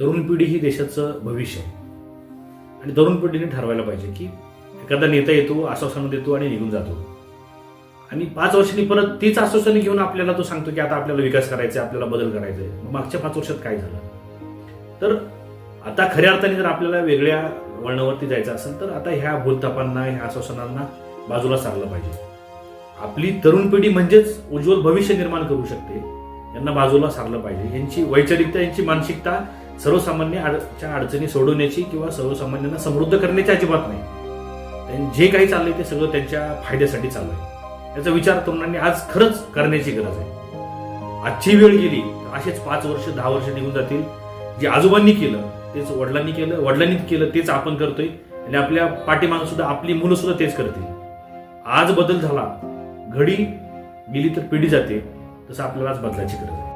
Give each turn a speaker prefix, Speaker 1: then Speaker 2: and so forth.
Speaker 1: तरुण पिढी ही देशाचं भविष्य. आहे आणि तरुण पिढीने ठरवायला पाहिजे की एखादा नेता येतो आश्वासन देतो आणि निघून जातो. आणि पाच वर्षांनी परत तीच आश्वासने घेऊन आपल्याला तो सांगतो की आता आपल्याला विकास करायचा आहे आपल्याला बदल करायचा आहे मग मागच्या पाच वर्षात काय झालं? तर आता खऱ्या अर्थाने जर आपल्याला वेगळ्या वळणावरती जायचं असेल तर आता ह्या भूलतापांना ह्या आश्वासनांना बाजूला सारलं पाहिजे. आपली तरुण पिढी म्हणजेच उज्ज्वल भविष्य निर्माण करू शकते यांना बाजूला सारलं पाहिजे. यांची वैचारिकता यांची मानसिकता सर्वसामान्य अडचणी सोडवण्याची किंवा सर्वसामान्यांना समृद्ध करण्याची अजिबात नाही. जे काही चाललंय ते सगळं त्यांच्या फायद्यासाठी चाललंय. याचा विचार तरुणांनी आज खरंच करण्याची गरज आहे. आजची वेळ गेली तर असेच पाच वर्ष दहा वर्ष निघून जातील. जे आजोबांनी केलं तेच वडिलांनी केलं वडिलांनी केलं तेच आपण करतोय. आणि आपल्या पाठीमागं सुद्धा आपली मुलं सुद्धा तेच करतील. आज बदल झाला घडी गेली तर पिढी जाते तसं आपल्याला आज बदलायची गरज आहे.